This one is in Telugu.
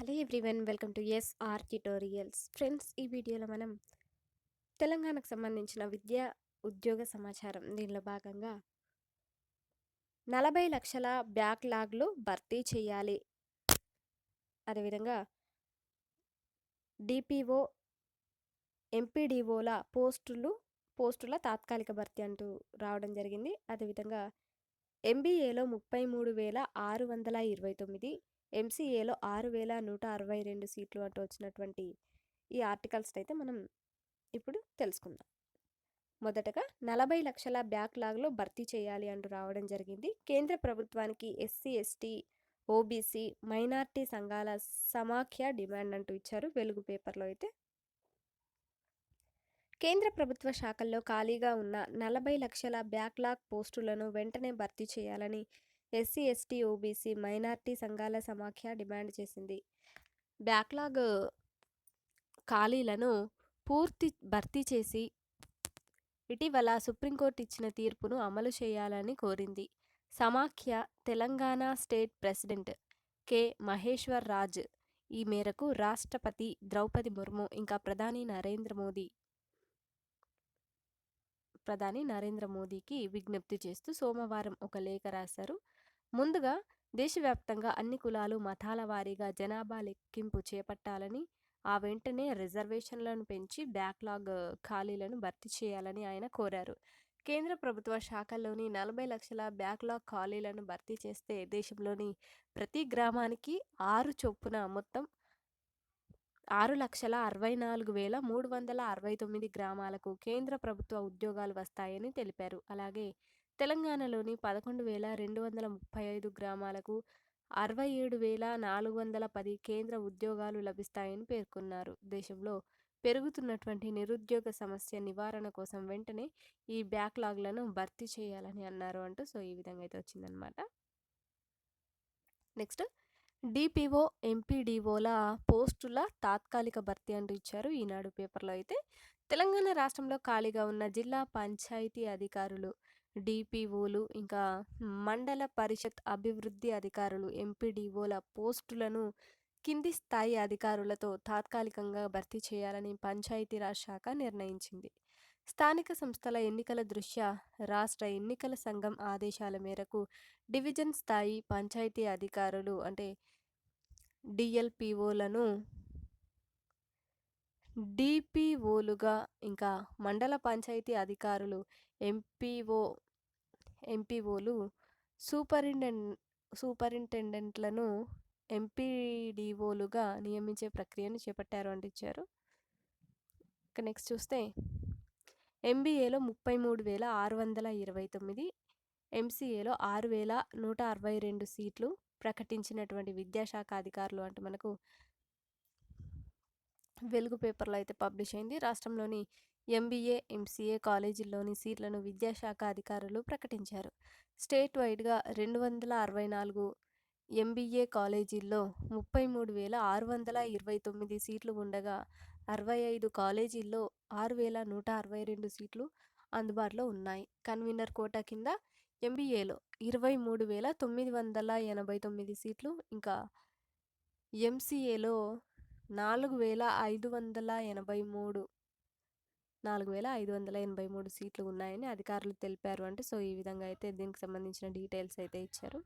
Hello everyone welcome to SR tutorials. Friends ఈ వీడియోలో మనం తెలంగాణకు సంబంధించిన విద్యా ఉద్యోగ సమాచారం. దీనిలో భాగంగా నలభై లక్షల బ్యాక్లాగ్లు భర్తీ చేయాలి. అదేవిధంగా డిపిఓ ఎంపీడీఓల పోస్టులు పోస్టుల తాత్కాలిక భర్తీ అంటూ రావడం జరిగింది. అదేవిధంగా ఎంబీఏలో ముప్పై మూడు వేల ఆరు వందల ఇరవై తొమ్మిది ఎంసీఏలో ఆరు వేల నూట అరవై రెండు సీట్లు అంటూ వచ్చినటువంటి ఈ ఆర్టికల్స్ అయితే మనం ఇప్పుడు తెలుసుకుందాం. మొదటగా నలభై లక్షల బ్యాక్లాగ్లో భర్తీ చేయాలి అంటూ రావడం జరిగింది. కేంద్ర ప్రభుత్వానికి ఎస్సీ ఎస్టీ ఓబీసీ మైనార్టీ సంఘాల సమాఖ్య డిమాండ్ అంటూ ఇచ్చారు వెలుగు పేపర్లో అయితే. కేంద్ర ప్రభుత్వ శాఖల్లో ఖాళీగా ఉన్న నలభై లక్షల బ్యాక్లాగ్ పోస్టులను వెంటనే భర్తీ చేయాలని ఎస్సీ ఎస్టీ ఓబీసీ మైనార్టీ సంఘాల సమాఖ్య డిమాండ్ చేసింది. బ్యాక్లాగ్ ఖాళీలను పూర్తి భర్తీ చేసి ఇటీవల సుప్రీంకోర్టు ఇచ్చిన తీర్పును అమలు చేయాలని కోరింది. సమాఖ్య Telangana state president K. Maheshwar Raj ఈ మేరకు రాష్ట్రపతి ద్రౌపది ముర్ము ఇంకా ప్రధాని నరేంద్ర మోదీ ప్రధాని నరేంద్ర మోదీకి విజ్ఞప్తి చేస్తూ సోమవారం ఒక లేఖ రాశారు. ముందుగా దేశవ్యాప్తంగా అన్ని కులాలు మతాల వారీగా జనాభా లెక్కింపు చేపట్టాలని ఆ వెంటనే రిజర్వేషన్లను పెంచి బ్యాక్లాగ్ ఖాళీలను భర్తీ చేయాలని ఆయన కోరారు. కేంద్ర ప్రభుత్వ శాఖల్లోని నలభై లక్షల బ్యాక్లాగ్ ఖాళీలను భర్తీ చేస్తే దేశంలోని ప్రతి గ్రామానికి ఆరు చొప్పున మొత్తం ఆరు లక్షల అరవై నాలుగు వేల మూడు వందల అరవై తొమ్మిది గ్రామాలకు కేంద్ర ప్రభుత్వ ఉద్యోగాలు వస్తాయని తెలిపారు. అలాగే తెలంగాణలోని పదకొండు వేల రెండు వందల ముప్పై ఐదు గ్రామాలకు అరవై ఏడు వేల నాలుగు వందల పది కేంద్ర ఉద్యోగాలు లభిస్తాయని పేర్కొన్నారు. దేశంలో పెరుగుతున్నటువంటి నిరుద్యోగ సమస్య నివారణ కోసం వెంటనే ఈ బ్యాక్లాగ్లను భర్తీ చేయాలని అన్నారు అంటూ సో ఈ విధంగా అయితే వచ్చిందనమాట నెక్స్ట్ డిపిఓ ఎంపీడీఓల పోస్టుల తాత్కాలిక భర్తీ అంటూ ఇచ్చారు. ఈనాడు పేపర్లో అయితే తెలంగాణ రాష్ట్రంలో ఖాళీగా ఉన్న జిల్లా పంచాయతీ అధికారులు డిపిఓలు ఇంకా మండల పరిషత్ అభివృద్ధి అధికారులు ఎంపీడీఓల పోస్టులను కింది స్థాయి అధికారులతో తాత్కాలికంగా భర్తీ చేయాలని పంచాయతీరాజ్ శాఖ నిర్ణయించింది. స్థానిక సంస్థల ఎన్నికల దృష్ట్యా రాష్ట్ర ఎన్నికల సంఘం ఆదేశాల మేరకు డివిజన్ స్థాయి పంచాయతీ అధికారులు అంటే డిఎల్పిఓలను డిపిఓలుగా ఇంకా మండల పంచాయతీ అధికారులు ఎంపీఓ ఎంపీఓలు సూపరింటెండెంట్ సూపరింటెండెంట్లను ఎంపీడీఓలుగా నియమించే ప్రక్రియను చేపట్టారు అంటే ఇచ్చారు. ఇక నెక్స్ట్ చూస్తే ఎంబీఏలో ముప్పై మూడు వేల ఆరు వందల ఇరవై తొమ్మిది ఎంసీఏలో ఆరు వేల నూట అరవై రెండు సీట్లు ప్రకటించినటువంటి విద్యాశాఖ అధికారులు అంటే మనకు వెలుగు పేపర్లో అయితే పబ్లిష్ అయింది. రాష్ట్రంలోని ఎంబీఏ ఎంసీఏ కాలేజీల్లోని సీట్లను విద్యాశాఖ అధికారులు ప్రకటించారు. స్టేట్ వైడ్గా రెండు వందల అరవై నాలుగు ఎంబీఏ కాలేజీల్లో ముప్పై మూడు వేల ఆరు వందల ఇరవై తొమ్మిది సీట్లు ఉండగా అరవై ఐదు కాలేజీల్లో ఆరు వేల నూట అరవై రెండు సీట్లు అందుబాటులో ఉన్నాయి. కన్వీనర్ కోటా కింద ఎంబీఏలో ఇరవై మూడు వేల తొమ్మిది వందల ఎనభై తొమ్మిది సీట్లు ఇంకా ఎంసీఏలో నాలుగు వేల ఐదు వందల ఎనభై మూడు. నాలుగు వేల ఐదు వందల ఎనభై మూడు సీట్లు ఉన్నాయని అధికారులు తెలిపారు. అంటే సో ఈ విధంగా అయితే దీనికి సంబంధించిన డీటెయిల్స్ అయితే ఇచ్చారు.